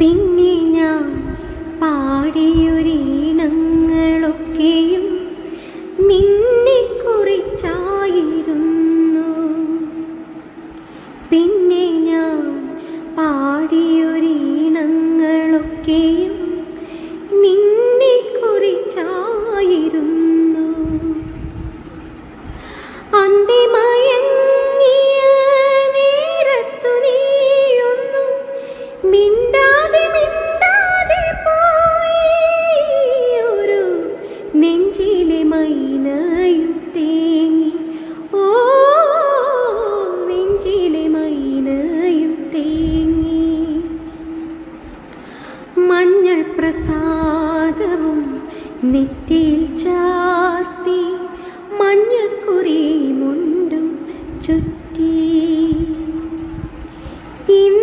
പിന്നെ ഞാൻ പാടിയൊരീണങ്ങളൊക്കെയും നിന്നെ കുറിച്ചായിരുന്നു പിന്നെ ഞാൻ പാടിയൊരീണങ്ങളൊക്കെയും നിന്നെ കുറിച്ചായിരുന്നു അന്തിമയങ്ങിയ നേരത്തു നീയൊന്നും മിണ്ടാതെ പ്രസാദവും നെറ്റിയിൽ ചാർത്തി മഞ്ഞക്കുറി മുണ്ടും ചുറ്റി. ഇന്നെന്റെ